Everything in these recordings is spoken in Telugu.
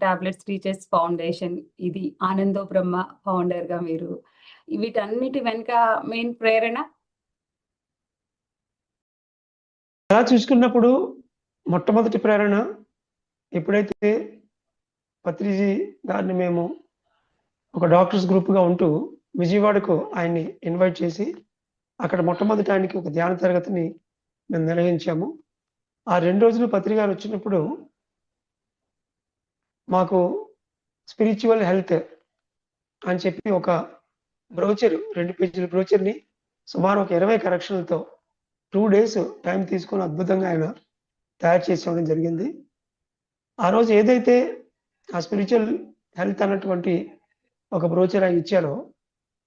టాబ్లెట్స్ టీచర్స్ ఫౌండేషన్ ఇది ఆనందో బ్రహ్మ ఫౌండర్గా మీరు వీటన్నిటి వెనుక మెయిన్ ప్రేరణ? అలా చూసుకున్నప్పుడు మొట్టమొదటి ప్రేరణ ఎప్పుడైతే పత్రిజీ గారిని మేము ఒక డాక్టర్స్ గ్రూప్గా ఉంటూ విజయవాడకు ఆయన్ని ఇన్వైట్ చేసి అక్కడ మొట్టమొదటి ఆయనకి ఒక ధ్యాన తరగతిని మేము నిర్వహించాము. ఆ రెండు రోజులు పత్రిక గారు వచ్చినప్పుడు మాకు స్పిరిచువల్ హెల్త్ అని చెప్పి ఒక బ్రోచర్ రెండు పేజీల బ్రోచర్ని సుమారు ఒక ఇరవై కరెక్షన్లతో టూ డేస్ టైం తీసుకొని అద్భుతంగా ఆయన తయారు చేసి జరిగింది. ఆ రోజు ఏదైతే ఆ స్పిరిచువల్ హెల్త్ అన్నటువంటి ఒక బ్రోచర్ ఆయన ఇచ్చారో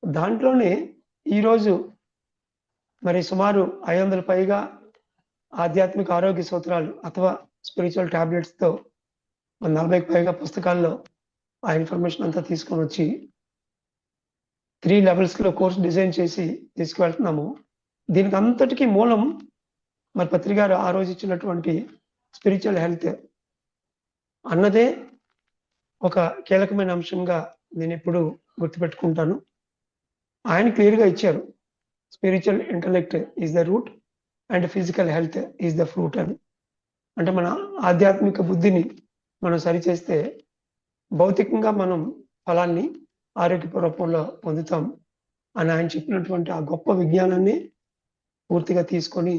దాంట్లోనే ఈరోజు మరి సుమారు ఐదు వందల పైగా ఆధ్యాత్మిక ఆరోగ్య సూత్రాలు అథవా స్పిరిచువల్ నలభైకి పైగా పుస్తకాల్లో ఆ ఇన్ఫర్మేషన్ అంతా తీసుకొని వచ్చి త్రీ లెవెల్స్లో కోర్స్ డిజైన్ చేసి తీసుకువెళ్తున్నాము. దీనికి అంతటికీ మూలం మరి పత్రిక గారు ఆ రోజు ఇచ్చినటువంటి స్పిరిచువల్ హెల్త్ అన్నదే ఒక కీలకమైన అంశంగా నేను ఎప్పుడు గుర్తుపెట్టుకుంటాను. ఆయన క్లియర్గా ఇచ్చారు. Spiritual intellect is the root and physical health is the fruit అని. అంటే మన ఆధ్యాత్మిక బుద్ధిని మనం సరిచేస్తే భౌతికంగా మనం ఫలాన్ని ఆరోగ్య రూపంలో పొందుతాం అని ఆయన చెప్పినటువంటి ఆ గొప్ప విజ్ఞానాన్ని పూర్తిగా తీసుకొని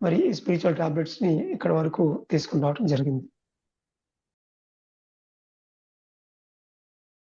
మరి స్పిరిచువల్ టాబ్లెట్స్ని ఇక్కడ వరకు తీసుకుని రావడం జరిగింది.